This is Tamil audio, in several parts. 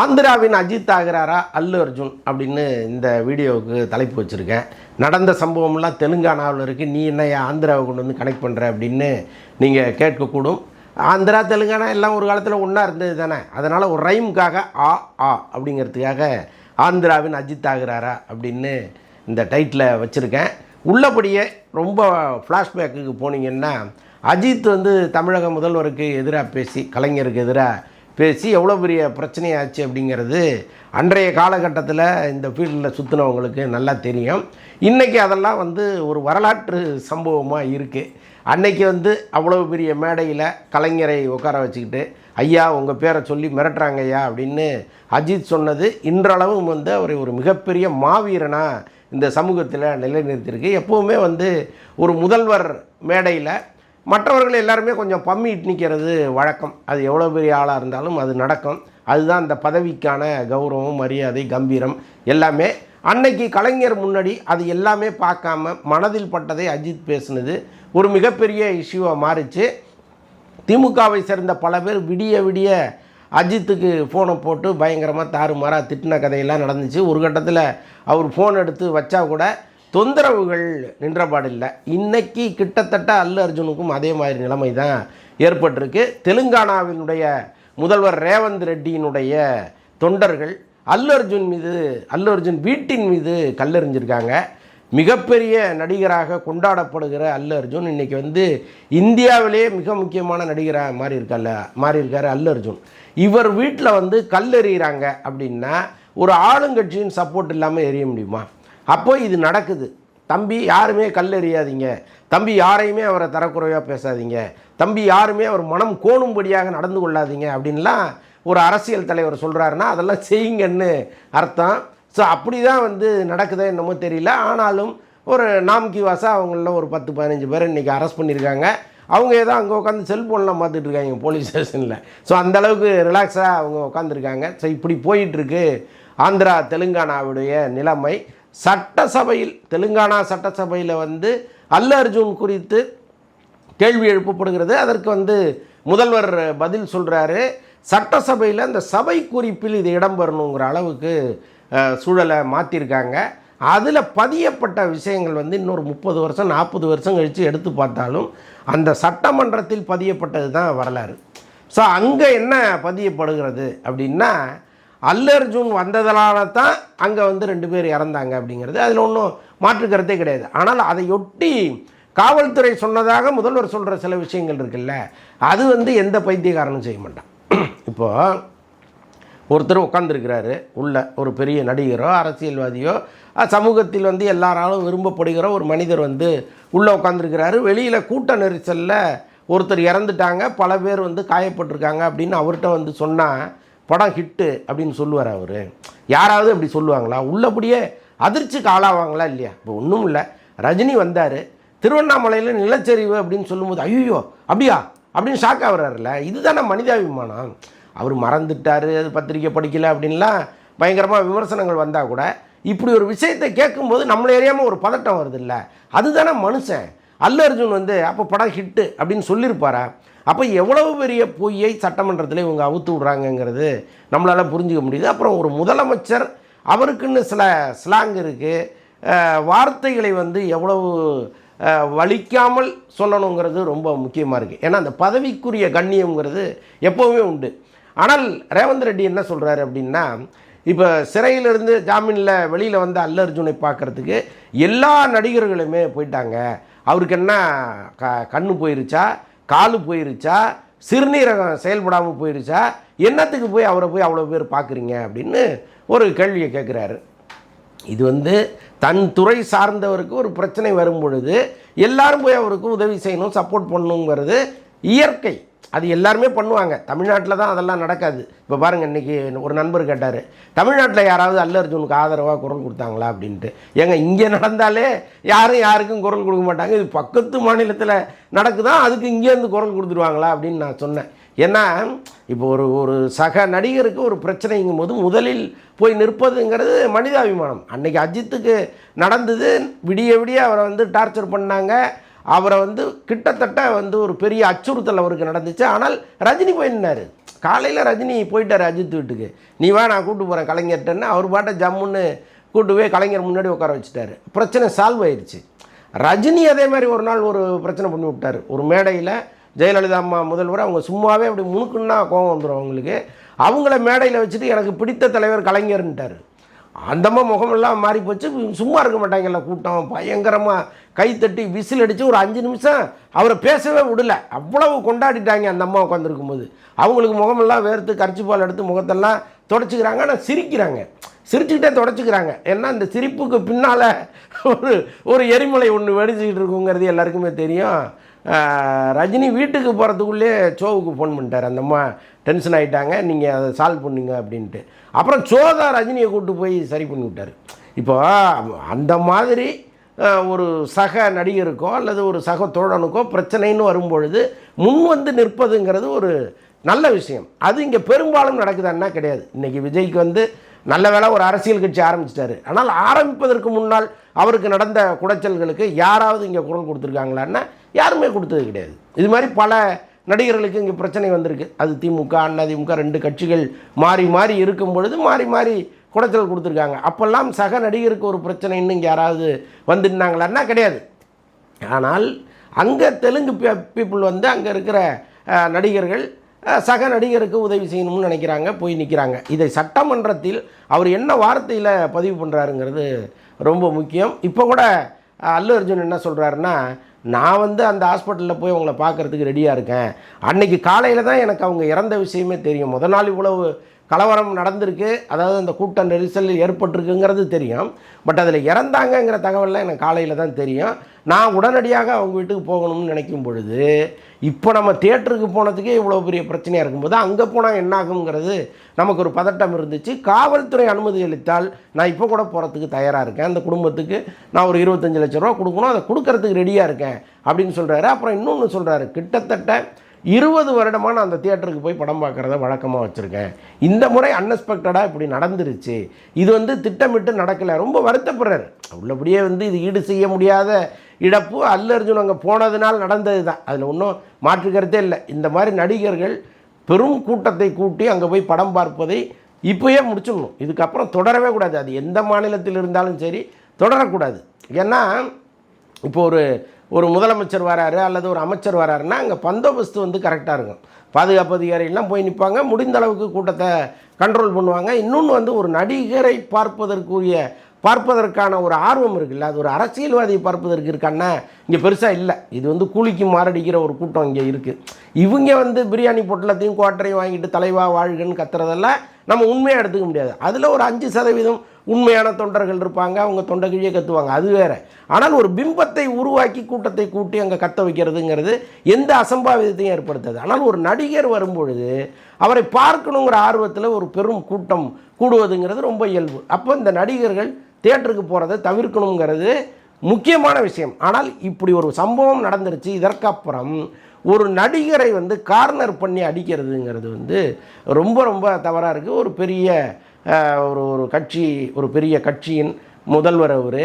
ஆந்திராவின் அஜித் ஆகிறாரா அல்லு அர்ஜுன் அப்படின்னு இந்த வீடியோவுக்கு தலைப்பு வச்சுருக்கேன். நடந்த சம்பவம்லாம் தெலுங்கானாவில் இருக்குது நீ என்ன ஏன் ஆந்திராவை கொண்டு வந்து கனெக்ட் பண்ணுற அப்படின்னு நீங்கள் கேட்கக்கூடும். ஆந்திரா தெலுங்கானா எல்லாம் ஒரு காலத்தில் ஒன்றா இருந்தது தானே. அதனால் ஒரு ரைமுக்காக ஆ ஆ அப்படிங்கிறதுக்காக ஆந்திராவின் அஜித் ஆகிறாரா அப்படின்னு இந்த டைட்டில் வச்சுருக்கேன். உள்ளபடியே ரொம்ப ஃப்ளாஷ்பேக்குக்கு போனீங்கன்னா அஜித் வந்து தமிழக முதல்வருக்கு எதிராக பேசி கலைஞருக்கு எதிராக பேசி எவ்வளோ பெரிய பிரச்சனையாச்சு அப்படிங்கிறது அன்றைய காலகட்டத்தில் இந்த ஃபீல்டில் சுற்றினவங்களுக்கு நல்லா தெரியும். இன்றைக்கி அதெல்லாம் வந்து ஒரு வரலாற்று சம்பவமாக இருக்குது அன்னைக்கு வந்து அவ்வளோ பெரிய மேடையில் கலைஞரை உட்கார வச்சுக்கிட்டு ஐயா உங்கள் பேரை சொல்லி மிரட்டுறாங்க ஐயா அப்படின்னு அஜித் சொன்னது இன்றளவும் வந்து அவரை ஒரு மிகப்பெரிய மாவீரனாக இந்த சமூகத்தில் நிலைநிறுத்தியிருக்கு. எப்போவுமே வந்து ஒரு முதல்வர் மேடையில் மற்றவர்கள் எல்லாருமே கொஞ்சம் பம்மிட்டு நிற்கிறது வழக்கம். அது எவ்வளோ பெரிய ஆளாக இருந்தாலும் அது நடக்கும். அதுதான் அந்த பதவிக்கான கௌரவம் மரியாதை கம்பீரம் எல்லாமே. அன்னைக்கு கலைஞர் முன்னாடி அது எல்லாமே பார்க்காம மனதில் பட்டதை அஜித் பேசினது ஒரு மிகப்பெரிய இஷ்யூவாக மாறிச்சு. திமுகவை சேர்ந்த பல பேர் விடிய விடிய அஜித்துக்கு ஃபோனை போட்டு பயங்கரமாக தாறுமாறாக திட்டின கதையெல்லாம் நடந்துச்சு. ஒரு கட்டத்தில் அவர் ஃபோன் எடுத்து வச்சா கூட தொந்தரவுகள் நின்றபாடில்லை. இன்னைக்கு கிட்டத்தட்ட அல்லு அர்ஜுனுக்கும் அதே மாதிரி நிலைமை தான் ஏற்பட்டிருக்கு. தெலுங்கானாவினுடைய முதல்வர் ரேவந்த் ரெட்டியினுடைய தொண்டர்கள் அல்லு அர்ஜுன் மீது அல்லு அர்ஜுன் வீட்டின் மீது கல்லெறிஞ்சிருக்காங்க. மிகப்பெரிய நடிகராக கொண்டாடப்படுகிற அல்லு அர்ஜுன் இன்னைக்கு வந்து இந்தியாவிலேயே மிக முக்கியமான நடிகராக மாறி இருக்கல்ல மாறி இருக்கார் அல்லு அர்ஜுன். இவர் வீட்டில் வந்து கல்லெறிகிறாங்க அப்படின்னா ஒரு ஆளுங்கட்சியின் சப்போர்ட் இல்லாமல் எரிய முடியுமா? அப்போ இது நடக்குது. தம்பி யாருமே கல்லெறியாதீங்க தம்பி யாரையுமே அவரை தரக்குறைவாக பேசாதீங்க. தம்பி யாருமே அவர் மனம் கோணும்படியாக நடந்து கொள்ளாதீங்க அப்படின்லாம் ஒரு அரசியல் தலைவர் சொல்கிறாருன்னா அதெல்லாம் செய்யுங்கன்னு அர்த்தம். ஸோ அப்படி தான் வந்து நடக்குதோ என்னமோ தெரியல. ஆனாலும் ஒரு நாம்கி வாசா அவங்கள ஒரு பத்து பதினஞ்சு பேர் இன்றைக்கி அரெஸ்ட் பண்ணியிருக்காங்க. அவங்க ஏதோ அங்கே உட்காந்து செல்ஃபோன்லாம் பார்த்துட்டு இருக்காங்க போலீஸ் ஸ்டேஷனில் ஸோ அந்தளவுக்கு ரிலாக்ஸாக அவங்க உட்காந்துருக்காங்க ஸோ இப்படி போயிட்டுருக்கு ஆந்திரா தெலுங்கானாவுடைய நிலைமை. சட்டசபையில் தெலுங்கானா சட்டசபையில் வந்து அல்ல அர்ஜுன் குறித்து கேள்வி எழுப்பப்படுகிறது. அதற்கு வந்து முதல்வர் பதில் சொல்கிறாரு சட்டசபையில் அந்த சபை குறிப்பில் இது இடம்பெறணுங்கிற அளவுக்கு சூழலை மாற்றிருக்காங்க அதில் பதியப்பட்ட விஷயங்கள் வந்து இன்னொரு முப்பது வருஷம் நாற்பது வருஷம் கழித்து எடுத்து பார்த்தாலும் அந்த சட்டமன்றத்தில் பதியப்பட்டது தான் வரலாறு. ஸோ அங்கே என்ன பதியப்படுகிறது அப்படின்னா அல்லர்ஜுன் வந்ததனால தான் அங்கே வந்து ரெண்டு பேர் இறந்தாங்க அப்படிங்கிறது. அதில் ஒன்றும் மாற்று கருத்தே கிடையாது. ஆனால் அதையொட்டி காவல்துறை சொன்னதாக முதல்வர் சொல்கிற சில விஷயங்கள் இருக்குல்ல அது வந்து எந்த பைத்தியக்காரனும் செய்ய மாட்டான். இப்போது ஒருத்தர் உட்காந்துருக்கிறாரு உள்ள ஒரு பெரிய நடிகரோ அரசியல்வாதியோ சமூகத்தில் வந்து எல்லாராலும் விரும்பப்படுகிற ஒரு மனிதர் வந்து உள்ளே உட்காந்துருக்கிறாரு வெளியில் கூட்ட நெரிசலில் ஒருத்தர் இறந்துட்டாங்க பல பேர் வந்து காயப்பட்டிருக்காங்க அப்படின்னு அவர்கிட்ட வந்து சொன்னால் படம் ஹிட்டு அப்படின்னு சொல்லுவார் அவர். யாராவது அப்படி சொல்லுவாங்களா? உள்ளபடியே அதிர்ச்சிக்கு ஆளாவாங்களா இல்லையா? இப்போ ஒன்றும் இல்லை. ரஜினி வந்தார். திருவண்ணாமலையில் நிலச்சரிவு அப்படின்னு சொல்லும்போது ஐயோ அப்படியா? அப்படின்னு ஷாக் ஆகுறாருல இதுதானே மனிதாபிமானம். அவர் மறந்துட்டார் அது பத்திரிக்கை படிக்கல அப்படின்லாம் பயங்கரமாக விமர்சனங்கள் வந்தால் கூட இப்படி ஒரு விஷயத்தை கேட்கும்போது நம்மளை அறியாமல் ஒரு பதட்டம் வருது இல்லை அதுதானே மனுஷன். அல்லு அர்ஜுன் வந்து அப்போ படம் ஹிட்டு அப்படின்னு சொல்லியிருப்பாரா? அப்போ எவ்வளவு பெரிய பொய்யை சட்டமன்றத்தில் இவங்க அவுத்து விட்றாங்கங்கிறது நம்மளால் புரிஞ்சுக்க முடியுது. அப்புறம் ஒரு முதலமைச்சர் அவருக்குன்னு சில ஸ்லாங் இருக்குது வார்த்தைகளை வந்து எவ்வளவு வலிக்காமல் சொல்லணுங்கிறது ரொம்ப முக்கியமாக இருக்குது ஏன்னா அந்த பதவிக்குரிய கண்ணியங்கிறது எப்போவுமே உண்டு. ஆனால் ரேவந்த் ரெட்டி என்ன சொல்கிறாரு அப்படின்னா இப்போ சிறையிலிருந்து ஜாமீனில் வெளியில் வந்த அல்ல அர்ஜுனை பார்க்குறதுக்கு எல்லா நடிகர்களுமே போயிட்டாங்க. அவருக்கு என்ன க கண்ணு போயிருச்சா? காலு போயிருச்சா? சிறுநீரகம் செயல்படாமல் போயிருச்சா? என்னத்துக்கு போய் அவரை போய் அவ்வளோ பேர் பார்க்குறீங்க அப்படின்னு ஒரு கேள்வியை கேட்குறாரு. இது வந்து தன் துறை சார்ந்தவருக்கு ஒரு பிரச்சனை வரும் பொழுது எல்லாரும் போய் அவருக்கு உதவி செய்யணும் சப்போர்ட் பண்ணணுங்கிறது இயற்கை. அது எல்லாருமே பண்ணுவாங்க. தமிழ்நாட்டில் தான் அதெல்லாம் நடக்காது. இப்போ பாருங்கள் இன்றைக்கி ஒரு நண்பர் கேட்டார் தமிழ்நாட்டில் யாராவது அல்ல அர்ஜுனுக்கு ஆதரவாக குரல் கொடுத்தாங்களா? அப்படின்ட்டு. ஏங்க இங்கே நடந்தாலே யாரும் யாருக்கும் குரல் கொடுக்க மாட்டாங்க. இது பக்கத்து மாநிலத்தில் நடக்குதான் அதுக்கு இங்கேருந்து குரல் கொடுத்துருவாங்களா? அப்படின்னு நான் சொன்னேன். ஏன்னா இப்போ ஒரு ஒரு சக நடிகருக்கு ஒரு பிரச்சனைங்கும் போது முதலில் போய் நிற்பதுங்கிறது மனிதாபிமானம். அன்றைக்கி அஜித்துக்கு நடந்தது விடிய விடிய அவரை வந்து டார்ச்சர் பண்ணாங்க. அவரை வந்து கிட்டத்தட்ட வந்து ஒரு பெரிய அச்சுறுத்தல் அவருக்கு நடந்துச்சு. ஆனால் ரஜினி போய் காலையில் ரஜினி போயிட்டார் அஜித் வீட்டுக்கு. நீ வா நான் கூப்பிட்டு போகிறேன் கலைஞர்கிட்டன்னு. அவர் பாட்ட ஜம்முன்னு கூட்டு போய் கலைஞர் முன்னாடி உட்கார வச்சுட்டாரு. பிரச்சனை சால்வ் ஆயிடுச்சு. ரஜினி அதே மாதிரி ஒரு நாள் ஒரு பிரச்சனை பண்ணி விட்டார். ஒரு மேடையில் ஜெயலலிதா அம்மா முதல்வர் அவங்க சும்மாவே அப்படி முணுக்குன்னா கோவம் வந்துடும் அவங்களுக்கு. அவங்கள மேடையில் வச்சுட்டு எனக்கு பிடித்த தலைவர் கலைஞர்ன்ட்டார். அந்தம்மா முகமெல்லாம் மாறி போச்சு சும்மா இருக்க மாட்டாங்கல்ல கூட்டம். பயங்கரமாக கைத்தட்டி விசில் அடித்து ஒரு அஞ்சு நிமிஷம் அவரை பேசவே விடல. அவ்வளவு கொண்டாடிட்டாங்க அந்த அம்மா உட்காந்துருக்கும் போது அவங்களுக்கு முகமெல்லாம் வேர்த்து கரிச்சிப்பால் எடுத்து முகத்தெல்லாம் தொடச்சிக்கிறாங்க. ஆனால் சிரிக்கிறாங்க. சிரிச்சுக்கிட்டே தொடச்சிக்கிறாங்க. ஏன்னா இந்த சிரிப்புக்கு பின்னால் ஒரு ஒரு எரிமலை ஒன்று வெடிச்சுக்கிட்டு இருக்குங்கிறது எல்லாருக்குமே தெரியும். ரஜினி வீட்டுக்கு போகிறதுக்குள்ளே சோவுக்கு ஃபோன் பண்ணிட்டார். அந்த அம்மா டென்ஷன் ஆகிட்டாங்க நீங்கள் அதை சால்வ் பண்ணுங்க அப்படின்ட்டு. அப்புறம் சோ தான் ரஜினியை கூப்பிட்டு போய் சரி பண்ணி விட்டார் இப்போ அந்த மாதிரி ஒரு சக நடிகருக்கோ அல்லது ஒரு சக தோழனுக்கோ பிரச்சனைன்னு வரும்பொழுது முன் வந்து நிற்பதுங்கிறது ஒரு நல்ல விஷயம். அது இங்கே பெரும்பாலும் நடக்குதான்னா கிடையாது. இன்றைக்கி விஜய்க்கு வந்து நல்ல வேலை ஒரு அரசியல் கட்சி ஆரம்பிச்சிட்டாரு. ஆனால் ஆரம்பிப்பதற்கு முன்னால் அவருக்கு நடந்த குடைச்சல்களுக்கு யாராவது இங்கே குரல் கொடுத்துருக்காங்களான்னா யாருமே கொடுத்தது கிடையாது. இது மாதிரி பல நடிகர்களுக்கு இங்கே பிரச்சனை வந்திருக்கு. அது திமுக அதிமுக ரெண்டு கட்சிகள் மாறி மாறி இருக்கும் பொழுது மாறி மாறி குடைச்சல் கொடுத்துருக்காங்க. அப்போல்லாம் சக நடிகருக்கு ஒரு பிரச்சனை இன்னும் யாராவது வந்துருந்தாங்களான்னா கிடையாது. ஆனால் அங்கே தெலுங்கு பீப்புள் வந்து அங்கே இருக்கிற நடிகர்கள் சக நடிகருக்கு உதவி செய்யணும்னு நினைக்கிறாங்க போய் நிற்கிறாங்க இதை சட்டமன்றத்தில் அவர் என்ன வார்த்தையில் பதிவு பண்ணுறாருங்கிறது ரொம்ப முக்கியம். இப்போ கூட அல்லு அர்ஜுன் என்ன சொல்கிறாருன்னா நான் வந்து அந்த ஹாஸ்பிட்டலில் போய் அவங்கள பார்க்கறதுக்கு ரெடியாக இருக்கேன். அன்னைக்கு காலையில் தான் எனக்கு அவங்க இறந்த விஷயமே தெரியும். முத நாள் இவ்வளவு கலவரம் நடந்திருக்கு. அதாவது அந்த கூட்ட நெரிசல் ஏற்பட்டிருக்குங்கிறது தெரியும். பட் அதில் இறந்தாங்கங்கிற தகவல்லாம் எனக்கு காலையில் தான் தெரியும். நான் உடனடியாக அவங்க வீட்டுக்கு போகணும்னு நினைக்கும் பொழுது இப்போ நம்ம தேட்டருக்கு போனதுக்கே இவ்வளோ பெரிய பிரச்சனையாக இருக்கும்போது அங்கே போனால் என்ன ஆகுங்கிறது நமக்கு ஒரு பதட்டம் இருந்துச்சு. காவல்துறை அனுமதி அளித்தால் நான் இப்போ கூட போகிறதுக்கு தயாராக இருக்கேன். அந்த குடும்பத்துக்கு நான் ஒரு இருபத்தஞ்சு லட்ச ரூபா கொடுக்கணும். அதை கொடுக்கறதுக்கு ரெடியாக இருக்கேன் அப்படின்னு சொல்கிறாரு அப்புறம் இன்னொன்று சொல்கிறாரு கிட்டத்தட்ட இருபது வருடமாக நான் அந்த தியேட்டருக்கு போய் படம் பார்க்குறத வழக்கமாக வச்சுருக்கேன். இந்த முறை அன்எக்ஸ்பெக்டடாக இப்படி நடந்துருச்சு. இது வந்து திட்டமிட்டு நடக்கலை. ரொம்ப வருத்தப்படுறாரு. உள்ளபடியே வந்து இது ஈடு செய்ய முடியாத இழப்பு. அல்ல அர்ஜுன் அங்கே போனதுனால் நடந்தது தான் அதில் ஒன்றும் மாற்று கருத்தே இல்லை. இந்த மாதிரி நடிகர்கள் பெரும் கூட்டத்தை கூட்டி அங்கே போய் படம் பார்ப்பதை இப்போயே முடிச்சிடணும். இதுக்கப்புறம் தொடரவே கூடாது. அது எந்த மாநிலத்தில் இருந்தாலும் சரி தொடரக்கூடாது. ஏன்னா இப்போ ஒரு ஒரு முதலமைச்சர் வராரு அல்லது ஒரு அமைச்சர் வராருன்னா அங்கே பந்தோபஸ்து வந்து கரெக்டாக இருக்கும். பாதுகாப்பு அதிகாரிகள்லாம் போய் நிற்பாங்க முடிந்த அளவுக்கு கூட்டத்தை கண்ட்ரோல் பண்ணுவாங்க. இன்னொன்று வந்து ஒரு நடிகரை பார்ப்பதற்குரிய பார்ப்பதற்கான ஒரு ஆர்வம் இருக்குல்ல. அது ஒரு அரசியல்வாதியை பார்ப்பதற்கு இருக்கான்னா இங்கே பெருசாக இல்லை. இது வந்து கூலிக்கு மாரடிக்கிற ஒரு கூட்டம் இங்கே இருக்குது இவங்க வந்து பிரியாணி பொட்டலத்தையும் குவாட்டரையும் வாங்கிட்டு தலைவா வாழ்கன்னு கத்துறதெல்லாம் நம்ம உண்மையாக எடுத்துக்க முடியாது. அதில் ஒரு அஞ்சு சதவீதம் உண்மையான தொண்டர்கள் இருப்பாங்க அவங்க தொண்டை கிழியே கத்துவாங்க. அது வேற. ஆனால் ஒரு பிம்பத்தை உருவாக்கி கூட்டத்தை கூட்டி அங்கே கத்த வைக்கிறதுங்கிறது எந்த அசம்பாவிதத்தையும் ஏற்படுத்தாது. ஆனால் ஒரு நடிகர் வரும்பொழுது அவரை பார்க்கணுங்கிற ஆர்வத்தில் ஒரு பெரும் கூட்டம் கூடுவதுங்கிறது ரொம்ப இயல்பு. அப்போ இந்த நடிகர்கள் தேட்டருக்கு போகிறத தவிர்க்கணுங்கிறது முக்கியமான விஷயம். ஆனால் இப்படி ஒரு சம்பவம் நடந்துருச்சு இதற்கப்புறம் ஒரு நடிகரை வந்து கார்னர் பண்ணி அடிக்கிறதுங்கிறது வந்து ரொம்ப ரொம்ப தவறாக இருக்குது ஒரு பெரிய ஒரு ஒரு கட்சி ஒரு பெரிய கட்சியின் முதல்வர் அவர்.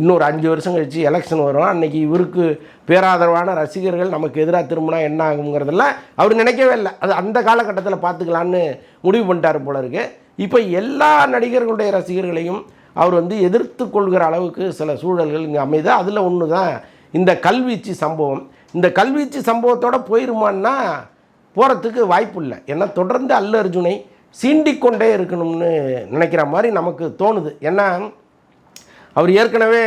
இன்னொரு அஞ்சு வருஷம் கழிச்சு எலெக்ஷன் வரும் அன்றைக்கி இவருக்கு பேராதரவான ரசிகர்கள் நமக்கு எதிராக திரும்பினா என்ன ஆகுங்கிறதெல்லாம் அவர் நினைக்கவே இல்லை. அது அந்த காலகட்டத்தில் பார்த்துக்கலான்னு முடிவு பண்ணிட்டார் போல இருக்கு. இப்போ எல்லா நடிகர்களுடைய ரசிகர்களையும் அவர் வந்து எதிர்த்து கொள்கிற அளவுக்கு சில சூழல்கள் இங்கே அமைது. அதில் ஒன்று தான் இந்த கல்வீச்சு சம்பவம். இந்த கல்வீச்சு சம்பவத்தோட போயிருமான்னா போகிறதுக்கு வாய்ப்பு இல்லை. ஏன்னா தொடர்ந்து அல்லு அர்ஜுனை சீண்டிக்கொண்டே இருக்கணும்னு நினைக்கிற மாதிரி நமக்கு தோணுது. ஏன்னா அவர் ஏற்கனவே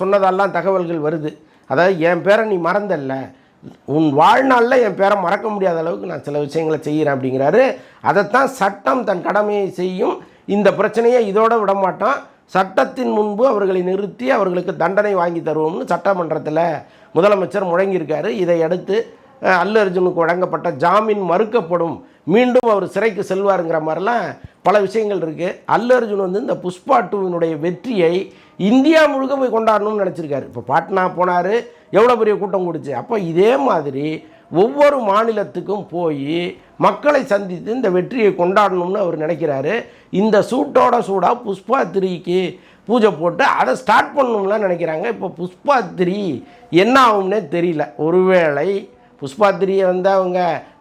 சொன்னதெல்லாம் தகவல்கள் வருது. அதாவது என் பேரை நீ மறந்தல்ல. உன் வாழ்நாளில் என் பேரை மறக்க முடியாத அளவுக்கு நான் சில விஷயங்களை செய்கிறேன் அப்படிங்கிறாரு. அதைத்தான் சட்டம் தன் கடமையை செய்யும். இந்த பிரச்சனையை இதோடு விட மாட்டோம் சட்டத்தின் முன்பு அவர்களை நிறுத்தி அவர்களுக்கு தண்டனை வாங்கி தருவோம்னு சட்டமன்றத்தில் முதலமைச்சர் முழங்கியிருக்காரு. இதை அடுத்து அல்லு அர்ஜுனுக்கு வழங்கப்பட்ட ஜாமீன் மறுக்கப்படும். மீண்டும் அவர் சிறைக்கு செல்வாருங்கிற மாதிரிலாம் பல விஷயங்கள் இருக்குது அல்லு அர்ஜுன் வந்து இந்த புஷ்பா டூவினுடைய வெற்றியை இந்தியா முழுக்க போய் கொண்டாடணும்னு நினச்சிருக்காரு. இப்போ பாட்னா போனார் எவ்வளோ பெரிய கூட்டம் கூடுச்சு? அப்போ இதே மாதிரி ஒவ்வொரு மாநிலத்துக்கும் போய் மக்களை சந்தித்து இந்த வெற்றியை கொண்டாடணும்னு அவர் நினைக்கிறாரு. இந்த சூட்டோட சூடாக புஷ்பா த்ரீக்கு பூஜை போட்டு அதை ஸ்டார்ட் பண்ணணும்லாம் நினைக்கிறாங்க. இப்போ புஷ்பா திரி என்ன ஆகும்னே தெரியல. ஒருவேளை புஷ்பா த்ரீயை வந்து அவங்க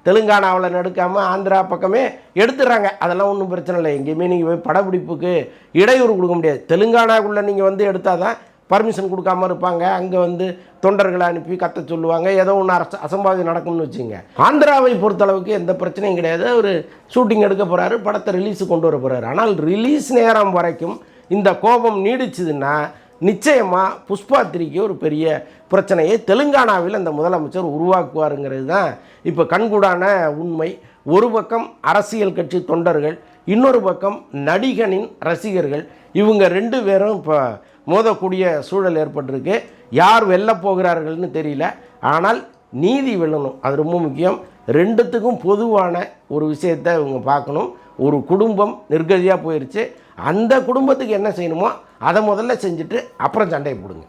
தெலுங்கானாவில் எடுக்காமல் ஆந்திரா பக்கமே எடுத்துடுறாங்க. அதெல்லாம் ஒன்றும் பிரச்சனை இல்லை. எங்கேயுமே நீங்கள் போய் படப்பிடிப்புக்கு இடையூறு கொடுக்க முடியாது. தெலுங்கானாக்குள்ளே நீங்கள் வந்து எடுத்தால் தான் பர்மிஷன் கொடுக்காம இருப்பாங்க. அங்கே வந்து தொண்டர்களை அனுப்பி கத்த சொல்லுவாங்க. ஏதோ ஒன்று அரச அசம்பாவிதம் நடக்கும்னு வச்சுங்க. ஆந்திராவை பொறுத்தளவுக்கு எந்த பிரச்சனையும் கிடையாது. ஒரு ஷூட்டிங் எடுக்க போகிறாரு படத்தை ரிலீஸு கொண்டு வர போகிறாரு ஆனால் ரிலீஸ் நேரம் வரைக்கும் இந்த கோபம் நீடிச்சதுன்னா நிச்சயமாக புஷ்பா திரிக்கு ஒரு பெரிய பிரச்சனையை. தெலுங்கானாவில் அந்த முதலமைச்சர் உருவாக்குவாருங்கிறது தான் இப்போ கண்கூடான உண்மை. ஒரு பக்கம் அரசியல் கட்சி தொண்டர்கள் இன்னொரு பக்கம் நடிகனின் ரசிகர்கள். இவங்க ரெண்டு பேரும் இப்போ மோதக்கூடிய சூழல் ஏற்பட்டிருக்கு. யார் வெல்ல போகிறார்கள்னு தெரியல. ஆனால் நீதி வெல்லணும். அது ரொம்ப முக்கியம். ரெண்டுத்துக்கும் பொதுவான ஒரு விஷயத்தை இவங்க பார்க்கணும். ஒரு குடும்பம் நிர்கதியாக போயிடுச்சு அந்த குடும்பத்துக்கு என்ன செய்யணுமோ அதை முதல்ல செஞ்சுட்டு அப்புறம் சண்டையை போடுங்க.